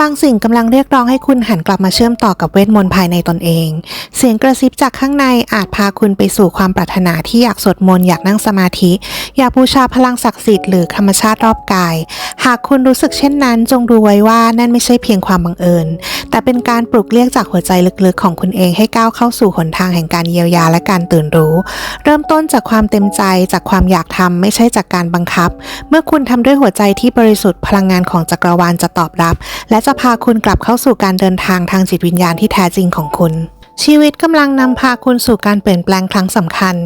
บางสิ่งกำลังเรียกร้องให้คุณหันกลับมาเชื่อมต่อกับเวทมนต์ภายในตนเอง เสียงกระซิบจากข้างในอาจพาคุณไปสู่ความปรารถนาที่อยากสวดมนต์อยากนั่งสมาธิ อยากบูชาพลังศักดิ์สิทธิ์หรือธรรมชาติรอบกาย หากคุณรู้สึกเช่นนั้น จงรู้ไว้ว่านั่นไม่ใช่เพียงความบังเอิญ แต่เป็นการปลุกเรียกจากหัวใจลึกๆ ของคุณเองให้ก้าวเข้าสู่หนทางแห่งการเยียวยาและการตื่นรู้ เริ่มต้นจากความเต็มใจจากความอยากทำไม่ใช่จากการบังคับ เมื่อคุณทำด้วยหัวใจที่บริสุทธิ์พลังงานของจักรวาลจะตอบรับ และจะพาคุณกลับเข้าสู่การเดินทางทางจิตวิญญาณที่แท้จริงของคุณ ชีวิตกำลังนำพาคุณสู่การเปลี่ยนแปลงครั้งสำคัญ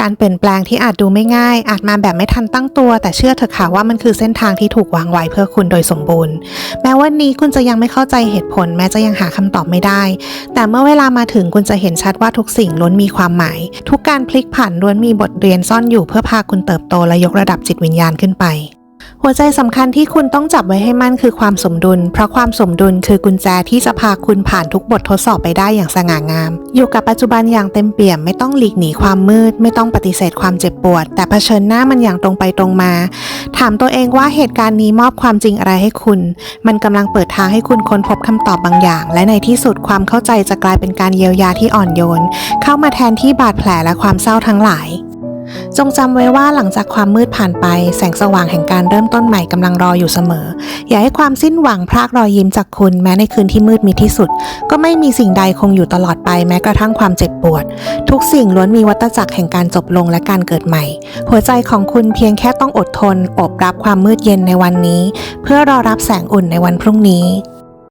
การเปลี่ยนแปลงที่อาจดูไม่ง่าย อาจมาแบบไม่ทันตั้งตัว แต่เชื่อเถอะค่ะว่ามันคือเส้นทางที่ถูกวางไว้เพื่อคุณโดยสมบูรณ์ แม้วันนี้คุณจะยังไม่เข้าใจเหตุผล แม้จะยังหาคำตอบไม่ได้ แต่เมื่อเวลามาถึงคุณจะเห็นชัดว่าทุกสิ่งล้วนมีความหมาย ทุกการพลิกผันล้วนมีบทเรียนซ่อนอยู่เพื่อพาคุณเติบโตและยกระดับจิตวิญญาณขึ้นไป หัวใจสำคัญที่คุณต้องจับไว้ให้มั่นคือความสมดุล เพราะความสมดุลคือกุญแจที่จะพาคุณผ่านทุกบททดสอบไปได้อย่างสง่างาม อยู่กับปัจจุบันอย่างเต็มเปี่ยมไม่ต้องหลีกหนีความมืด ไม่ต้องปฏิเสธความเจ็บปวด แต่เผชิญหน้ามันอย่างตรงไปตรงมา ถามตัวเองว่าเหตุการณ์นี้มอบความจริงอะไรให้คุณ มันกำลังเปิดทางให้คุณค้นพบคำตอบบางอย่าง และในที่สุดความเข้าใจจะกลายเป็นการเยียวยาที่อ่อนโยน เข้ามาแทนที่บาดแผลและความเศร้าทั้งหลาย จงจำไว้ว่าหลังจากความมืดผ่านไป แสงสว่างแห่งการเริ่มต้นใหม่กำลังรออยู่เสมอ อย่าให้ความสิ้นหวังพรากรอยยิ้มจากคุณแม้ในคืนที่มืดมิดที่สุด ก็ไม่มีสิ่งใดคงอยู่ตลอดไปแม้กระทั่งความเจ็บปวด ทุกสิ่งล้วนมีวัฏจักรแห่งการจบลงและการเกิดใหม่ หัวใจของคุณเพียงแค่ต้องอดทน อบรับความมืดเย็นในวันนี้ เพื่อรอรับแสงอุ่นในวันพรุ่งนี้